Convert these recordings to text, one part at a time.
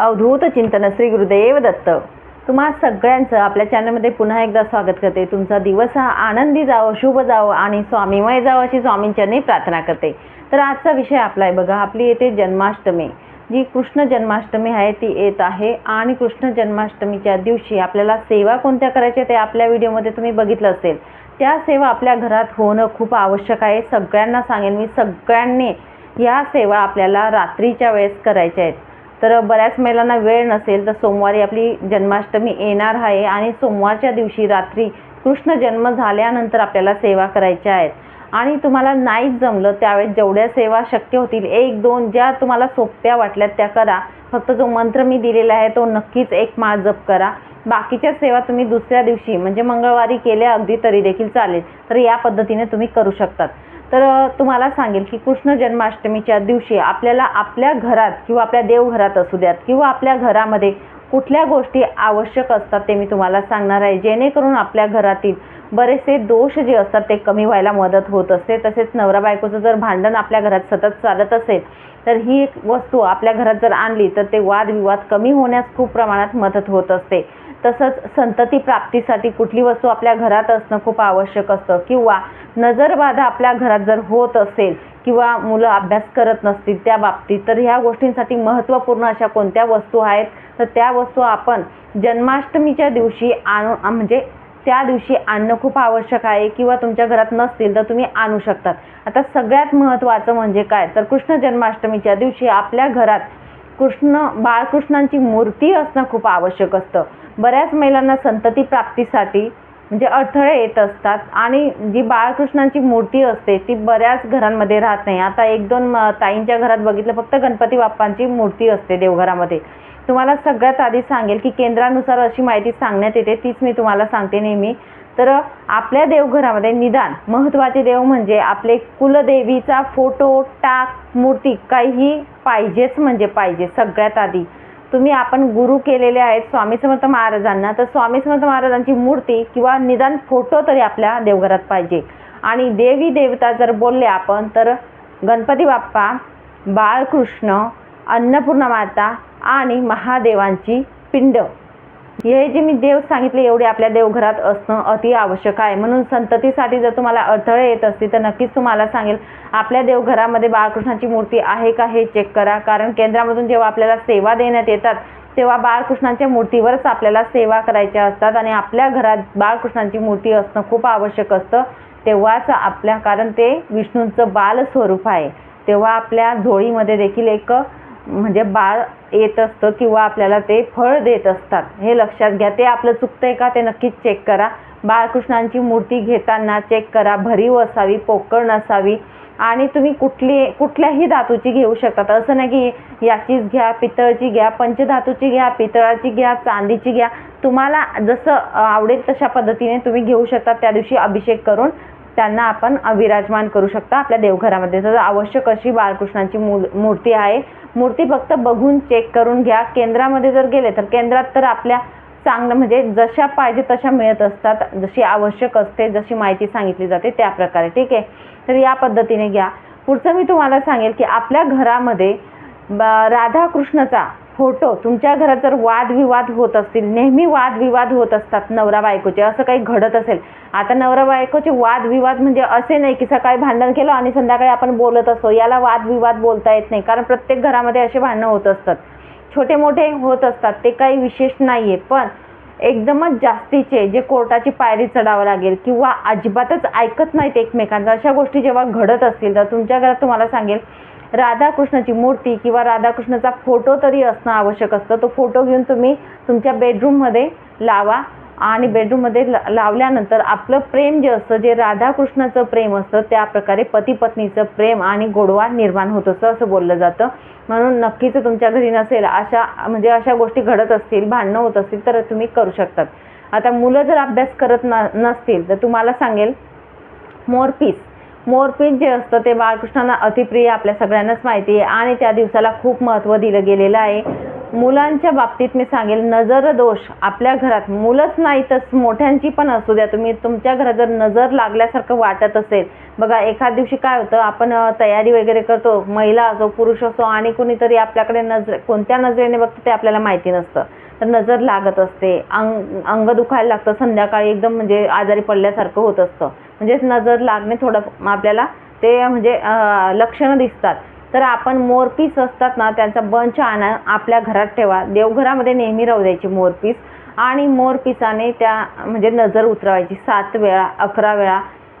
अवधूत चिंतन श्री गुरुदेव दत्त. तुम्हा सगळ्यांचं आपल्या चॅनलमध्ये पुन्हा एकदा स्वागत करते. तुमचा दिवस हा आनंदी जावो शुभ जावो आणि स्वामीमय जावं अशी स्वामींच्यांनी प्रार्थना करते. तर आजचा विषय आपला आहे बघा आपली येते जन्माष्टमी. जी कृष्ण जन्माष्टमी आहे ती येत आहे आणि कृष्ण जन्माष्टमीच्या दिवशी आपल्याला सेवा कोणत्या करायच्या ते आपल्या व्हिडिओमध्ये तुम्ही बघितलं असेल. त्या सेवा आपल्या घरात होणं खूप आवश्यक आहे. सगळ्यांना सांगेन मी सगळ्यांनी या सेवा आपल्याला रात्रीच्या वेळेस करायच्या आहेत. तर बऱ्याच महिलांना वेळ नसेल तर सोमवारी आपली जन्माष्टमी येणार आहे आणि सोमवारच्या दिवशी रात्री कृष्ण जन्म झाल्यानंतर आपल्याला सेवा करायच्या आहेत. आणि तुम्हाला नाहीच जमलं त्यावेळेस जेवढ्या सेवा शक्य होतील एक दोन ज्या तुम्हाला सोप्या वाटल्यात त्या करा. फक्त जो मंत्र मी दिलेला आहे तो नक्कीच एक माळ जप करा. बाकीच्या सेवा तुम्ही दुसऱ्या दिवशी म्हणजे मंगळवारी केल्या अगदी तरी देखील चालेल. तर या पद्धतीने तुम्ही करू शकतात. तर तुम्हाला सांगेल की कृष्ण जन्माष्टमीच्या दिवशी आपल्याला आपल्या घरात किंवा आपल्या देवघरात असू द्यात किंवा आपल्या घरामध्ये कुठल्या गोष्टी आवश्यक असतात ते मी तुम्हाला सांगणार आहे. जेणेकरून आपल्या घरातील बरेचसे दोष जे असतात ते कमी व्हायला मदत होत असते. तसेच नवरा बायकोचं जर भांडण आपल्या घरात सतत चालत असेल तर ही एक वस्तू आपल्या घरात जर आणली तर ते वादविवाद कमी होण्यास खूप प्रमाणात मदत होत असते. तसंच संतती प्राप्तीसाठी कुठली वस्तू आपल्या घरात असणं खूप आवश्यक असतं. किंवा नजरबाधा आपल्या घरात जर होत असेल किंवा मुलं अभ्यास करत नसतील त्या बाबतीत तर ह्या गोष्टींसाठी महत्त्वपूर्ण अशा कोणत्या वस्तू आहेत? तर त्या वस्तू आपण जन्माष्टमीच्या दिवशी आणू म्हणजे त्या दिवशी आणणं खूप आवश्यक आहे किंवा तुमच्या घरात नसतील तर तुम्ही आणू शकतात. आता सगळ्यात महत्त्वाचं म्हणजे काय? तर कृष्ण जन्माष्टमीच्या दिवशी आपल्या घरात कृष्ण बाळकृष्णांची मूर्ती असणं खूप आवश्यक असतं. बऱ्याच महिलांना संतती प्राप्तीसाठी म्हणजे अडथळे येत असतात आणि जी बाळकृष्णांची मूर्ती असते ती बऱ्याच घरांमध्ये राहत नाही. आता एक दोन म- ताईंच्या घरात बघितलं फक्त गणपती बाप्पांची मूर्ती असते देवघरामध्ये. तुम्हाला सगळ्यात आधी सांगेल की केंद्रानुसार अशी माहिती सांगण्यात येते तीच मी तुम्हाला सांगते नेहमी. तर आपल्या देवघरामध्ये निदान महत्त्वाचे देव म्हणजे आपले कुलदेवीचा फोटो टाक मूर्ती काहीही पाहिजेच म्हणजे पाहिजे सगळ्यात आधी. तुम्ही आपण गुरु केलेले आहेत स्वामी समर्थ महाराजांना तर स्वामी समर्थ महाराजांची मूर्ती किंवा निदान फोटो तरी आपल्या देवघरात पाहिजे. आणि देवी देवता जर बोलले आपण तर गणपती बाप्पा बाळकृष्ण अन्नपूर्णा माता आणि महादेवांची पिंड. हे जे मी देव सांगितले एवढे आपल्या देवघरात असणं अति आवश्यक आहे. म्हणून संततीसाठी जर तुम्हाला अडथळे येत असतील तर नक्कीच तुम्हाला सांगेल आपल्या देवघरामध्ये बाळकृष्णाची मूर्ती आहे का हे चेक करा. कारण केंद्रामधून जेव्हा आपल्याला सेवा देण्यात येतात तेव्हा बाळकृष्णांच्या मूर्तीवरच आपल्याला सेवा करायच्या असतात आणि आपल्या घरात बाळकृष्णांची मूर्ती असणं खूप आवश्यक असतं. तेव्हाच आपल्या कारण ते विष्णूंचं बाल स्वरूप आहे. तेव्हा आपल्या झोळीमध्ये देखील एक म्हणजे बाळ येत असतं किंवा आपल्याला ते फळ देत असतात. हे लक्षात घ्या. ते आपलं चुकतंय का ते नक्कीच चेक करा. बाळकृष्णांची मूर्ती घेताना चेक करा. भरीव असावी पोकळ नसावी आणि तुम्ही कुठली कुठल्याही धातूची घेऊ शकतात. असं नाही की याचीच घ्या पितळची घ्या पंचधातूची घ्या पितळाची घ्या चांदीची घ्या. तुम्हाला जसं आवडेल तशा पद्धतीने तुम्ही घेऊ शकता. त्या दिवशी अभिषेक करून त्यांना आपण विराजमान करू शकता आपल्या देवघरामध्ये. तर आवश्यक अशी बाळकृष्णांची मूल मूर्ती आहे. मूर्ती फक्त बघून चेक करून घ्या. केंद्रामध्ये जर गेले तर केंद्रात तर आपल्या चांगलं म्हणजे जशा पाहिजे तशा मिळत असतात. जशी आवश्यक असते जशी माहिती सांगितली जाते त्या प्रकारे. ठीक आहे? तर या पद्धतीने घ्या. पुढचं मी तुम्हाला सांगेल की आपल्या घरामध्ये ब- फोटो तुमच्या घरात जर वादविवाद होत असतील नेहमी वादविवाद होत असतात नवरा बायकोचे असं काही घडत असेल. आता नवरा बायकोचे वादविवाद म्हणजे असे नाही की सकाळी भांडण केलं आणि संध्याकाळी आपण बोलत असतो. याला वादविवाद बोलता येत नाही कारण प्रत्येक घरामध्ये असे भांडणं होत असतात. छोटे मोठे होत असतात ते काही विशेष नाही आहे पण एकदमच जास्तीचे जे कोर्टाची पायरी चढावं लागेल किंवा अजिबातच ऐकत नाहीत एकमेकांचं अशा गोष्टी जेव्हा घडत असतील तर तुमच्या घरात तुम्हाला सांगेल राधाकृष्णाची मूर्ती किंवा राधाकृष्णाचा फोटो तरी असणं आवश्यक असतं. तो फोटो घेऊन तुम्ही तुमच्या बेडरूममध्ये लावा आणि बेडरूममध्ये ला लावल्यानंतर आपलं प्रेम जे असतं जे राधाकृष्णाचं प्रेम असतं त्या प्रकारे पती पत्नीचं प्रेम आणि गोडवा निर्माण होत असतं असं बोललं जातं. म्हणून नक्कीच तुमच्या घरी नसेल अशा म्हणजे अशा गोष्टी घडत असतील भांडणं होत असतील तर तुम्ही करू शकतात. आता मुलं जर अभ्यास करत न नसतील तर तुम्हाला सांगेल मोरपीस मोरपीस जे असतं ते बाळकृष्णांना अतिप्रिय आपल्या सगळ्यांनाच माहिती आहे. आणि त्या दिवसाला खूप महत्त्व दिलं गेलेलं आहे. मुलांच्या बाबतीत मी सांगेल नजर दोष आपल्या घरात. मुलंच नाही तर मोठ्यांची पण असू द्या. तुम्ही तुमच्या घरात जर नजर लागल्यासारखं वाटत असेल बघा एखाद दिवशी काय होतं आपण तयारी वगैरे करतो महिला असो पुरुष असो आणि कुणीतरी आपल्याकडे नजर कोणत्या नजरेने बघतं ते आपल्याला माहिती नसतं. तर नजर लागत असते अंग अंग दुखायला लागतं संध्याकाळी एकदम म्हणजे आजारी पडल्यासारखं होत असतं. म्हणजेच नजर लागणे थोडं आपल्याला ते म्हणजे लक्षणं दिसतात. तर आपण मोरपीस असतात ना त्यांचा बंच आणा आपल्या घरात ठेवा. देवघरामध्ये नेहमी राहू द्यायची मोरपीस. आणि मोरपिसाने त्या म्हणजे नजर उतरवायची सात वेळा अकरा वेळा.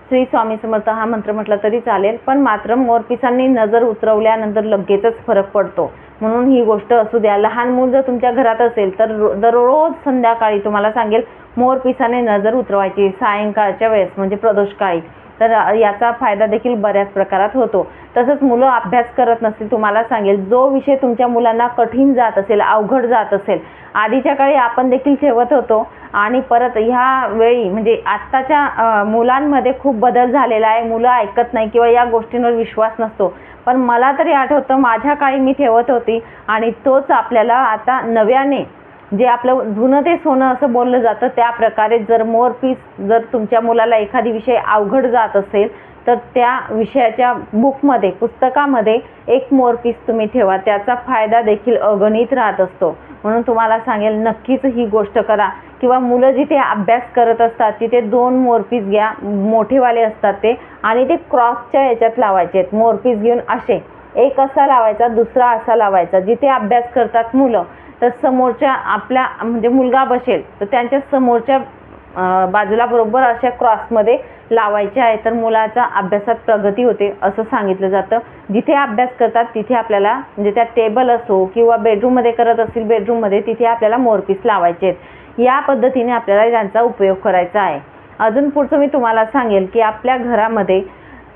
श्री स्वामी समर्थ हा मंत्र म्हटला तरी चालेल पण मात्र मोरपिसांनी नजर उतरवल्यानंतर लगेचच फरक पडतो. म्हणून ही गोष्ट असू द्या. लहान मूल जर तुमच्या घरात असेल तर दररोज संध्याकाळी तुम्हाला सांगेल मोरपिसाने नजर उतरवायची सायंकाळच्या वेळेस म्हणजे प्रदोषकाळी. तर याचा फायदा देखील बऱ्याच प्रकारात होतो. तसंच मुलं अभ्यास करत नसतील तुम्हाला सांगेल जो विषय तुमच्या मुलांना कठीण जात असेल अवघड जात असेल आधीच्या काळी आपण देखील ठेवत होतो. आणि परत ह्या वेळी म्हणजे आत्ताच्या मुलांमध्ये खूप बदल झालेला आहे. मुलं ऐकत नाही किंवा या गोष्टींवर विश्वास नसतो. पण मला तरी आठवतं माझ्या काळी मी ठेवत होती आणि तोच आपल्याला आता नव्याने जे आपलं जुनं ते सोनं असं बोललं जातं त्या प्रकारे जर मोर पीस जर तुमच्या मुलाला एखादी विषय अवघड जात असेल तर त्या विषयाच्या बुकमध्ये पुस्तकामध्ये एक मोरपीस तुम्ही ठेवा. त्याचा फायदा देखील अगणित राहत असतो. म्हणून तुम्हाला सांगेल नक्कीच ही गोष्ट करा. किंवा मुलं जिथे अभ्यास करत असतात तिथे दोन मोरपीस घ्या. मोठेवाले असतात ते. आणि ते क्रॉसच्या याच्यात लावायचे आहेत. मोरपीस घेऊन असे. एक असा लावायचा दुसरा असा लावायचा. जिथे अभ्यास करतात मुलं तर समोरच्या आपल्या म्हणजे मुलगा बसेल तर त्यांच्या समोरच्या बाजूला बरोबर अशा क्रॉसमध्ये लावायचे आहे तर मुलाचा अभ्यासात प्रगती होते असं सांगितलं जातं. जिथे अभ्यास करतात तिथे आपल्याला म्हणजे त्या टेबल असो किंवा बेडरूममध्ये करत असतील बेडरूममध्ये तिथे आपल्याला मोरपीस लावायचे आहेत. या पद्धतीने आपल्याला त्यांचा उपयोग करायचा आहे. अजून पुढचं मी तुम्हाला सांगेल की आपल्या घरामध्ये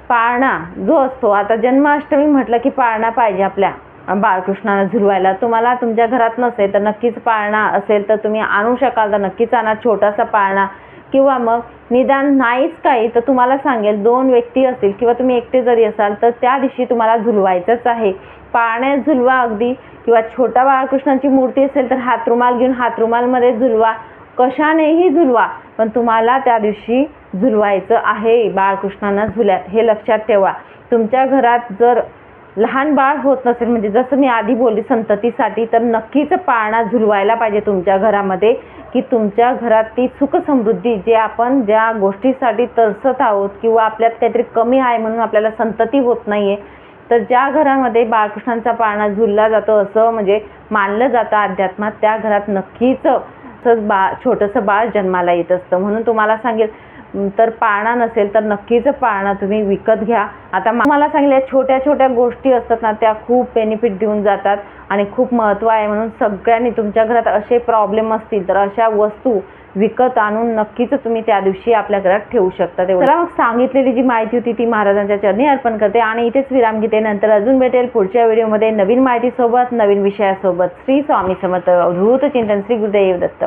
पाळणा जो असतो आता जन्माष्टमी म्हटलं की पाळणा पाहिजे आपल्या. बाळकृष्णाला झुलवायला तुम्हाला तुमच्या घरात नसेल तर नक्कीच पाळणा असेल तर तुम्ही आणू शकाल तर नक्कीच आणा छोटासा पाळणा. किंवा मग निदान नाहीच काही तर तुम्हाला सांगेल दोन व्यक्ती असतील किंवा तुम्ही एकटे जरी असाल तर त्या दिवशी तुम्हाला झुलवायचंच आहे. पाळण्यात झुलवा अगदी. किंवा छोटा बाळकृष्णाची मूर्ती असेल तर हातरुमाल घेऊन हातरुमालमध्ये झुलवा. कशानेही झुलवा पण तुम्हाला त्या दिवशी झुलवायचं आहे. बाळकृष्णांना झुल्यात हे लक्षात ठेवा. तुमच्या घरात जर लहान बाळ होत नसेल म्हणजे जसं मी आधी बोलली संततीसाठी तर नक्कीच पाळणा झुलवायला पाहिजे तुमच्या घरामध्ये की तुमच्या घरात ती सुख समृद्धी जे आपण ज्या गोष्टीसाठी तरसत आहोत किंवा आपल्यात काहीतरी कमी आहे म्हणून आपल्याला संतती होत नाही आहे तर ज्या घरामध्ये बाळकृष्णांचा पाळणा झुलला जातो असं म्हणजे मानलं जातं अध्यात्मात त्या घरात नक्कीच असंच बा छोटंसं बाळ जन्माला येत असतं. म्हणून तुम्हाला सांगेल तर पाळणा नसेल तर नक्कीच पाळणा तुम्ही विकत घ्या. आता मला सांगितलं छोट्या छोट्या गोष्टी असतात ना त्या खूप बेनिफिट देऊन जातात आणि खूप महत्त्व आहे म्हणून सगळ्यांनी तुमच्या घरात असे प्रॉब्लेम असतील तर अशा वस्तू विकत आणून नक्कीच तुम्ही त्या दिवशी आपल्या घरात ठेवू शकता. तेवढं. मग सांगितलेली जी माहिती होती ती महाराजांच्या चरणी अर्पण करते आणि इथेच विराम घेते. नंतर अजून भेटेल पुढच्या व्हिडिओमध्ये नवीन माहितीसोबत नवीन विषयासोबत. श्री स्वामी समर्थ अवधूत चिंतन श्री गुरुदेव दत्त.